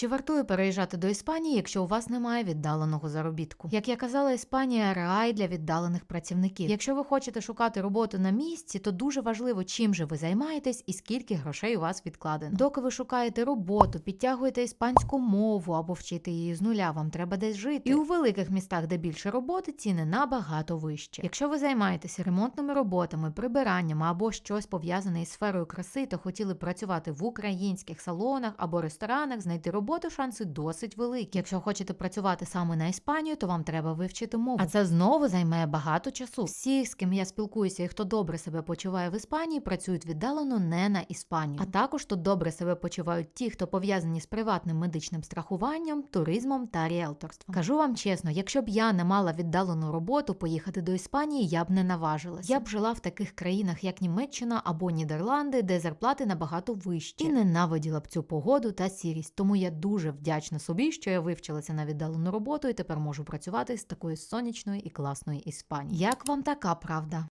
Чи вартує переїжджати до Іспанії, якщо у вас немає віддаленого заробітку? Як я казала, Іспанія рай для віддалених працівників. Якщо ви хочете шукати роботу на місці, то дуже важливо, чим же ви займаєтесь і скільки грошей у вас відкладено. Доки ви шукаєте роботу, підтягуєте іспанську мову або вчите її з нуля, вам треба десь жити. І у великих містах, де більше роботи, ціни набагато вище. Якщо ви займаєтеся ремонтними роботами, прибиранням або щось пов'язане із сферою краси та хотіли працювати в українських салонах або ресторанах, знайти роботу шанси досить великі. Якщо хочете працювати саме на Іспанію, то вам треба вивчити мову. А це знову займе багато часу. Всі, з ким я спілкуюся і хто добре себе почуває в Іспанії, працюють віддалено не на Іспанію. А також тут добре себе почувають ті, хто пов'язані з приватним медичним страхуванням, туризмом та ріелторством. Кажу вам чесно, якщо б я не мала віддалену роботу, поїхати до Іспанії я б не наважилася. Я б жила в таких країнах, як Німеччина або Нідерланди, де зарплати набагато вищі, і ненавиділа б цю погоду та сірість. Тому я дуже вдячна собі, що я вивчилася на віддалену роботу і тепер можу працювати з такої сонячної і класної Іспанії. Як вам така правда?